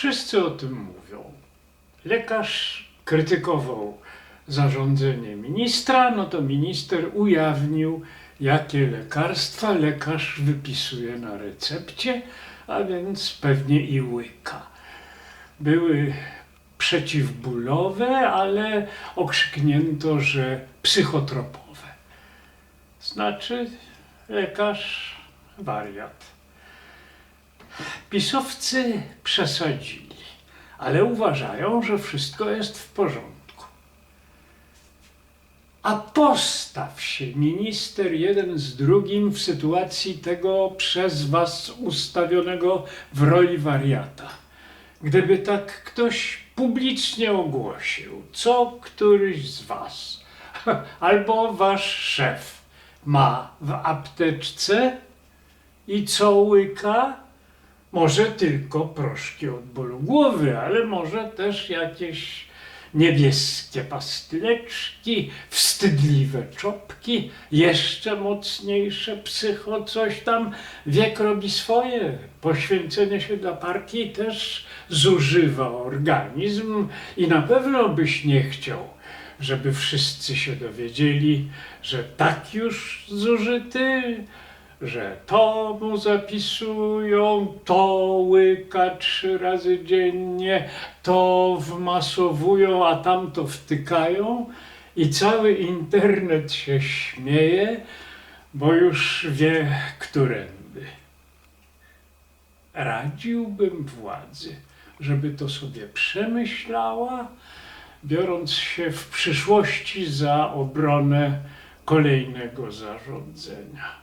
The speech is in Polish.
Wszyscy o tym mówią. Lekarz krytykował zarządzenie ministra, no to minister ujawnił, jakie lekarstwa lekarz wypisuje na recepcie, a więc pewnie i łyka. Były przeciwbólowe, ale okrzyknięto, że psychotropowe. Znaczy lekarz wariat. Pisowcy przesadzili, ale uważają, że wszystko jest w porządku. A postaw się minister jeden z drugim w sytuacji tego przez was ustawionego w roli wariata. Gdyby tak ktoś publicznie ogłosił, co któryś z was albo wasz szef ma w apteczce i co łyka, może tylko proszki od bólu głowy, ale może też jakieś niebieskie pastyleczki, wstydliwe czopki, jeszcze mocniejsze psycho, coś tam. Wiek robi swoje. Poświęcenie się dla partii też zużywa organizm i na pewno byś nie chciał, żeby wszyscy się dowiedzieli, że tak już zużyty, że to mu zapisują, to łyka trzy razy dziennie, to wmasowują, a tam to wtykają i cały internet się śmieje, bo już wie, którędy. Radziłbym władzy, żeby to sobie przemyślała, biorąc się w przyszłości za obronę kolejnego zarządzenia.